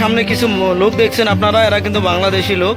সামনে কিছু লোক দেখছেন আপনারা, এরা কিন্তু বাংলাদেশি লোক।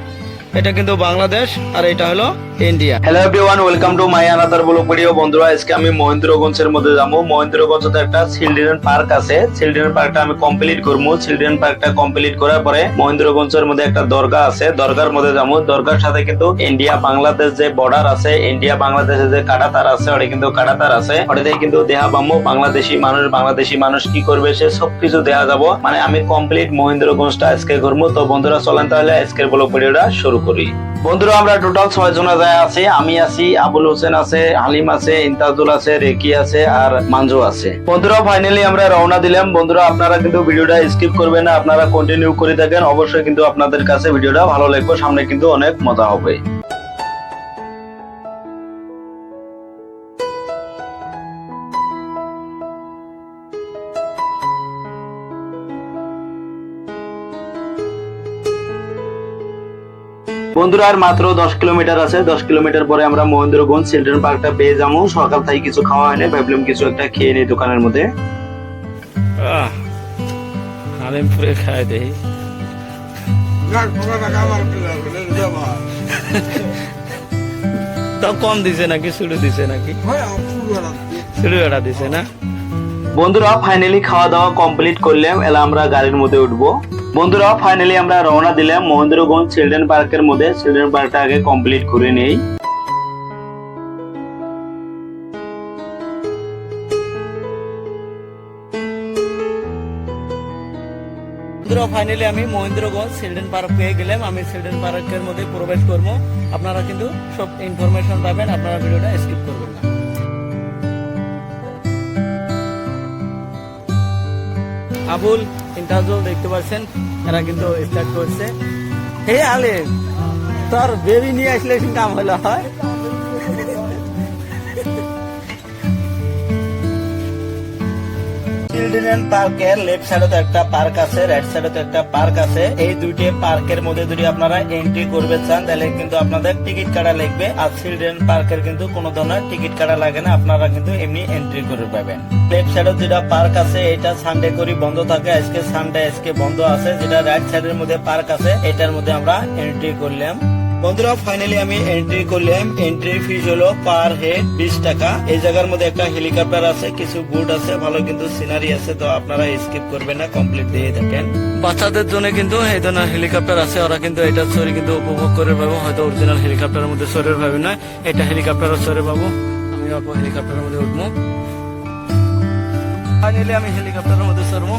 এটা কিন্তু বাংলাদেশ, আর এটা হলো India hello everyone welcome to my another blog video বন্ধুরা, আজকে আমি মহেন্দ্রগঞ্জের মধ্যে যাব। মহেন্দ্রগঞ্জে একটা চিলড্রেন পার্ক আছে। চিলড্রেন পার্কটা আমি কমপ্লিট করব। চিলড্রেন পার্কটা কমপ্লিট করার পরে মহেন্দ্রগঞ্জের মধ্যে একটা দরগা আছে। দরগার মধ্যে যাব। দরগার সাথে কিন্তু ইন্ডিয়া বাংলাদেশ যে বর্ডার আছে ইন্ডিয়া বাংলাদেশের যে কাটাতার আছে ওটা কিন্তু কাটাতার আছে। ওটাতে কিন্তু দেহা পাবো বাংলাদেশি মানুষ বাংলাদেশি মানুষ কি করবে? সে সবকিছু দেখা যাব। মানে আমি কমপ্লিট মহেন্দ্রগঞ্জটা আজকে ঘুরবো তো বন্ধুরা, চলেন তাহলে আজকের ব্লগ ভিডিওটা শুরু করি। বন্ধুরা, আমরা টোটাল ছয় জনা জন যায় আছি, আমি আছি, আবুল হোসেন আছে, হালিম আছে ইন্তাজুল আছে, রেকি আছে আর মানজু আছে। বন্ধুরা ফাইনালি আমরা রওনা দিলাম। বন্ধুরা, আপনারা কিন্তু ভিডিওটা স্কিপ করবেন না, আপনারা কন্টিনিউ করে থাকেন। অবশ্যই কিন্তু আপনাদের কাছে ভিডিওটা ভালো লাগবে, সামনে কিন্তু অনেক মজা হবে। বন্ধুরা আর মাত্র দশ কিলোমিটার আছে। দশ কিলোমিটার পরে আমরা মহেন্দ্রগঞ্জ চিলড্রেন পার্কটা পেয়ে যাব। সকাল থেকে কিছু খাওয়া হয়নি ভাবলাম কিছু একটা খেয়ে নিই দোকানের মধ্যে। আলিম খাই দেই। তো কম দিছে নাকি শুরু দিছে নাকি? শুরু এটা দিছে না? বন্ধুরা ফাইনালি খাওয়া দাওয়া কমপ্লিট করলাম, এলা আমরা গাড়ির মধ্যে উঠবো। বন্ধুরা ফাইনালি আমরা রওনা দিলাম মহেন্দ্রগঞ্জ চিলড্রেন পার্কের মধ্যে। চিলড্রেন পার্কটা আগে কমপ্লিট করে নেই। ফাইনালি আমি মহেন্দ্রগঞ্জ চিলড্রেন পার্ক পেয়ে গেলাম। আমি চিলড্রেন পার্কের মধ্যে প্রবেশ করব। আপনারা কিন্তু সব ইনফরমেশন পাবেন, আপনারা ভিডিওটা স্কিপ করবেন না। আবুল ইন্টাজুল দেখতে পাচ্ছেন, এরা কিন্তু স্টার্ট করছে। হে আলে তোর বেবি নিয়ে আসলে কাম হলো হয়? চিলড্রেন পার্কের লেফট সাইডে তো একটা পার্ক আছে রাইট সাইডে তো একটা পার্ক আছে। এই দুইটি পার্কের মধ্যে যদি আপনারা এন্ট্রি করবে চান, তাহলে কিন্তু আপনাদের টিকিট কাটা লাগবে। আর চিলড্রেন পার্কের কিন্তু কোনো ধরনের টিকিট কাটা লাগে না, আপনারা কিন্তু এমনি এন্ট্রি করে পাবেন। লেফট সাইডে যেটা পার্ক আছে, এটা সানডে করে বন্ধ থাকে। আজকে সানডে আজকে বন্ধ আছে। যেটা রাইট সাইডের মধ্যে পার্ক আছে, এটার মধ্যে আমরা এন্ট্রি করলাম। বন্ধুরা ফাইনালি আমি এন্ট্রি করলাম। এন্ট্রি ফিজ হলো পার হেড বিশ টাকা। এই জায়গার মধ্যে একটা হেলিকপ্টার আছে, কিছু বুট আছে, ভালো কিন্তু সিনারি আছে, তো আপনারা স্কিপ করবেন না কমপ্লিট দিয়ে থাকেন বাচ্চাদের জন্য কিন্তু এই ধরনের হেলিকপ্টার আছে, ওরা কিন্তু এটা চড়ে কিন্তু উপভোগ করে পাবো। হয়তো অরিজিনাল হেলিকপ্টারের মধ্যে চড়ে পাবে না, এটা হেলিকপ্টারও চড়ে পাবো। আমি অল্প হেলিকপ্টারের মধ্যে উঠবো। ফাইনালি আমি হেলিকপ্টারের মধ্যে চড়বো।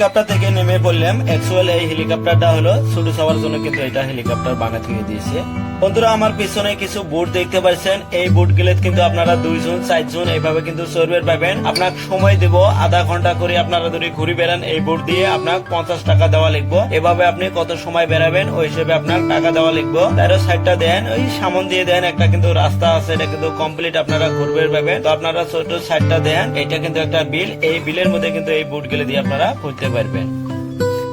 হেলিকপ্টার থেকে নেমে পড়লাম। অ্যাকচুয়াল এই হেলিকপ্টারটা হলো ছোট সবার জন্য কিন্তু এটা হেলিকপ্টার বানা থেকে দিয়েছে। বন্ধুরা, আমার পিছনে কিছু বুট দেখতে পাচ্ছেন। এই বুটগুলো কিন্তু আপনারা দুইজন, চারজন এইভাবে কিন্তু চড়বে পাবেন। আপনার সময় দেব, আধা ঘণ্টা করে আপনারা যদি ঘুরে বেড়ান, এই বুট দিয়ে আপনার পঞ্চাশ টাকা দেওয়া লিখব। এভাবে আপনি কত সময় বেড়াবেন, ওই হিসেবে আপনার টাকা দেওয়া লিখব। তারও সাইডটা দেন, ওই সামন দিয়ে দেন, একটা কিন্তু রাস্তা আছে, এটা কিন্তু কমপ্লিট আপনারা ঘুরবে পাবেন। তো আপনারা ছোট সাইডটা দেন, এটা কিন্তু একটা বিল এই বিলের মধ্যে কিন্তু এই বুটগুলো দিয়ে আপনারা ঘুরতে পারবেন।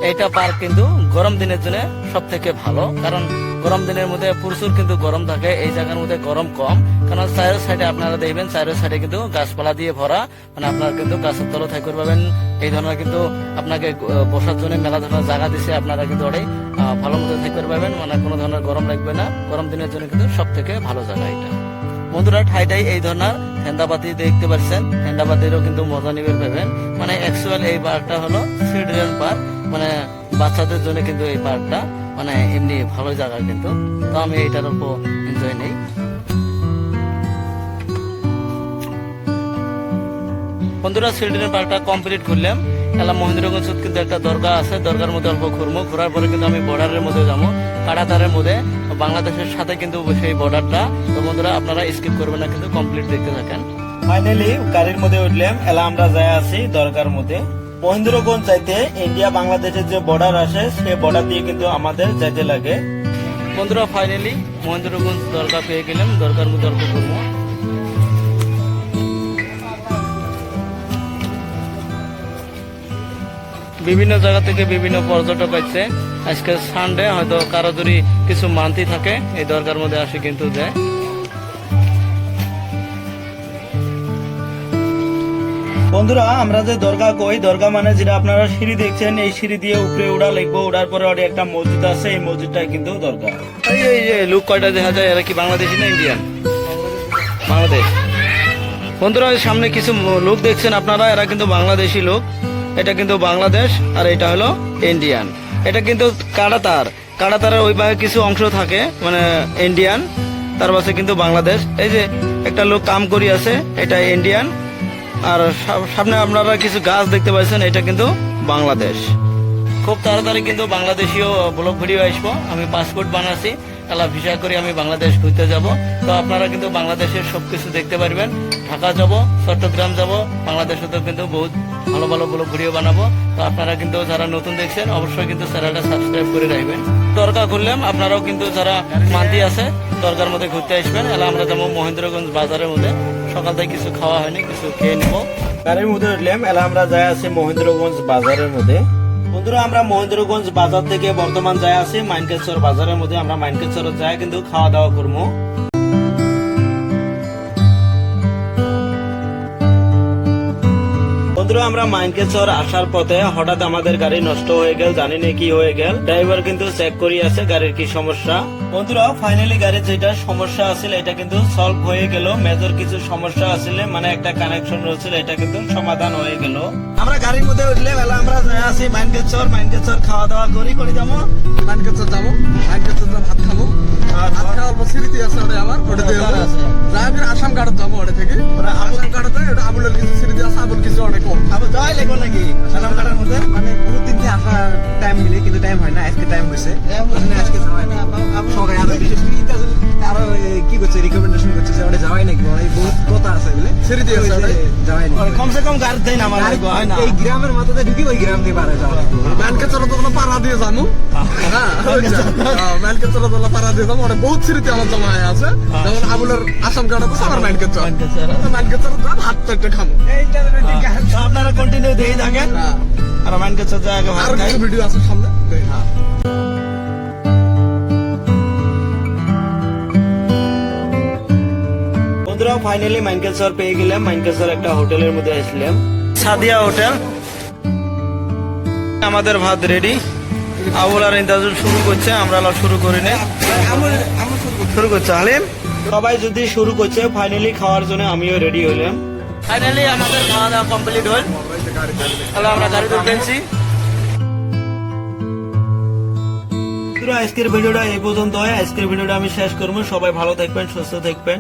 এটা পার্ক কিন্তু গরম দিনের জন্য সব থেকে ভালো, কারণ গরম দিনের মধ্যে প্রচুর কিন্তু গরম থাকে। এই জায়গার মধ্যে গরম কম। কারণ চারের সাইডে আপনারা দেখবেন চারের সাইডে কিন্তু গাছপালা দিয়ে ভরা। মানে আপনারা কিন্তু গাছের তলে থাকতে পারবেন এই ধরনের কিন্তু আপনাকে বসার জন্য মেলা ধরনের জায়গা দিছে আপনারা কিন্তু ওটাই ভালো মতো থাকতে পারবেন মানে কোনো ধরনের গরম লাগবে না। গরম দিনের জন্য কিন্তু সব থেকে ভালো জায়গা এটা। বন্ধুরা ঠাইটাই এই ধরনের হেন্দাবাতি দেখতে পাচ্ছেন। হেন্দাবাতিরও কিন্তু মজা নিবে পাবেন। মানে অ্যাকচুয়াল এই পার্কটা হলো চিলড্রেন পার্ক মানে বাচ্চাদের জন্য কিন্তু এই পার্কটা মানে এমনি ভালো জায়গা কিন্তু। তো আমি এইটার উপর এনজয় নেই। বন্ধুরা চিলড্রেন পার্কটা কমপ্লিট করলাম। এলা মহেন্দ্রগঞ্জ কিন্তু একটা দরগা আছে। দরগার মধ্যে অল্প ঘুরবো ঘোরার পরে কিন্তু আমি বর্ডারের মধ্যে যাব। কাটাতারের মধ্যে। বাংলাদেশের সাথে কিন্তু সেই বর্ডারটা তো বন্ধুরা, আপনারা স্কিপ করবেন না, কিন্তু কমপ্লিট দেখতে থাকেন। ফাইনালি গাড়ির মধ্যে উঠলাম। এলা আমরা যাই আছি দরগার মধ্যে। মহেন্দ্রগঞ্জ যাইতে ইন্ডিয়া বাংলাদেশের যে বর্ডার আসে সেই বর্ডার দিয়ে কিন্তু আমাদের যাইতে লাগে। বন্ধুরা ফাইনালি মহেন্দ্রগঞ্জ দরকার পেয়ে গেলাম। দরকার মধ্যে অল্প ঘুরবো বিভিন্ন জায়গা থেকে বিভিন্ন পর্যটক আসছে। আজকে সানডে হয়তো কারও যদি কিছু মানতি থাকে, এই দরকার মধ্যে আসে কিন্তু যায়। বন্ধুরা, আমরা যে দরগা কই, দরগা মানে যেটা আপনারা সিঁড়ি দেখছেন, এই সিঁড়ি দিয়ে উপরে উড়া লিখব উড়ার পরে ওটা একটা মসজিদ আছে, এই মসজিদটা কিন্তু দরগা। এই এই যে লোক কয়টা দেখা যায়? এরা কি বাংলাদেশি না ইন্ডিয়ান? বাংলাদেশ। বন্ধুরা সামনে কিছু লোক দেখছেন আপনারা, এরা কিন্তু বাংলাদেশি লোক। এটা কিন্তু বাংলাদেশ, আর এটা হলো ইন্ডিয়ান। এটা কিন্তু কাড়াতার কাড়াতারের ওই ভাগে কিছু অংশ থাকে মানে ইন্ডিয়ান, তার পাশে কিন্তু বাংলাদেশ। এই যে একটা লোক কাম করি আছে এটা ইন্ডিয়ান। আর সামনে আপনারা কিছু গাছ দেখতে পাচ্ছেন, এটা কিন্তু বাংলাদেশ। খুব তাড়াতাড়ি কিন্তু বাংলাদেশীয় ব্লগ ভিডিও আসব। আমি পাসপোর্ট বানাচ্ছি তাহলে ভিসা করে আমি বাংলাদেশ ঘুরতে যাব। তো আপনারা কিন্তু বাংলাদেশের সবকিছু দেখতে পারবেন। ঢাকা যাব, চট্টগ্রাম যাব, বাংলাদেশেতেও কিন্তু বহুত ভালো ভালো ব্লগ ভিডিও বানাবো। তো আপনারা কিন্তু যারা নতুন দেখছেন, অবশ্যই কিন্তু চ্যানেলটা সাবস্ক্রাইব করে রাখবেন। দরকার করলাম আপনারাও কিন্তু যারা মান্দি আছে দরকার মধ্যে ঘুরতে আসবেন। এলা আমরা যাব মহেন্দ্রগঞ্জ বাজারের মধ্যে। সকাল থেকে কিছু খাওয়া হয়নি, কিছু খেয়ে নেব। গাড়ির মধ্যে উঠলাম এলা আমরা যাই আছি মহেন্দ্রগঞ্জ বাজারের মধ্যে। বন্ধুরা, আমরা মহেন্দ্রগঞ্জ বাজার থেকে বর্তমান যাই আছি। মাইনকেশ্বর বাজারের মধ্যে আমরা মাইনকেশ্বর যাই, কিন্তু খাওয়া দাওয়া করব আমরা মাইনকেশ্বর আসার পথে হঠাৎ আমাদের গাড়ি নষ্ট হয়ে গেল, জানি না কি হয়ে গেল। ড্রাইভার কিন্তু চেক করি আছে গাড়ির কি সমস্যা। বন্ধুরা ফাইনালি গাড়ির যেটা সমস্যা আছিল এটা কিন্তু সলভ হয়ে গেল। মেজর কিছু সমস্যা আছিল মানে একটা কানেকশন রয়েছিল এটা কিন্তু সমাধান হয়ে গেল। আমরা গাড়ির মধ্যে উঠলে বেলা আমরা যাই আছি মাইনকেশ্বর মাইনকেশ্বর খাওয়া দাওয়া করি করে যাব। মানকেশ্বর যাব মানকেশ্বর যা ভাত খাব। আর ভাত খাওয়ার পর স্মৃতি আছে ওটা আমার ওটা দিয়ে দরকার আছে। যাই আসাম কার্ড যাব ওটা থেকে। আবুল- আসাম কার্ডতে ওটা আবুলের কিছু স্মৃতি আছে আবুল কিছু অনেক কম। আবার যাই লাগবো নাকি? কাটার মধ্যে মানে বহুত দিন থেকে আসার টাইম মিলে কিন্তু টাইম হয় না আজকে টাইম হয়েছে। আজকে না। সবাই আরও বিশেষ করে ইটা যদি আরও কি করছে রিকমেন্ডেশন করছে যে ওটা যাওয়াই নাকি? বহুত কথা আছে বলে স্মৃতি আছে ওই যে ওটাই। যাওয়াই নাকি? কমসে কম গাড়ি দেয় না আমার আর লাগবো, হয় না। এই গ্রামের মাথাতে ঢুকি ওই গ্রাম থেকে পারে যাওয়া লাগবে। মানকেশ্বর তো কোনো পাড়া দিয়ে যাব। হ্যাঁ মানকেশ্বর তো পাড়া দিয়ে যাব ওটা বহুত স্মৃতি আমার জমা হয়ে আছে যেমন আবুলের আসাম কার্ড আছে আমার মানকেশ্বর মাইনকেশ্বর। মানকেশ্বর যা ভাত তো একটা খাব আপনারা কন্টিনিউ দিয়ে থাকেন। আর আগে আর ভিডিও আছে সামনে। হ্যাঁ। বন্ধুরা ফাইনালি মাইনকেশ্বর পেয়ে গেলাম। মাইনকেশ্বর একটা হোটেলের মধ্যে আসলাম। সাদিয়া হোটেল। আমাদের ভাত রেডি আবুল আর শুরু করছে আমরা শুরু করি না। শুরু করছে। সবাই যদি শুরু করছে ফাইনালি খাওয়ার জন্য আমিও রেডি হলাম। ফাইনালি আমাদের খাওয়া দাওয়া কমপ্লিট হল। তাহলে আমরা গাড়ি তুলতেছি আজকের ভিডিওটা এই পর্যন্ত হয়। আজকের ভিডিওটা আমি শেষ করব। সবাই ভালো থাকবেন সুস্থ থাকবেন।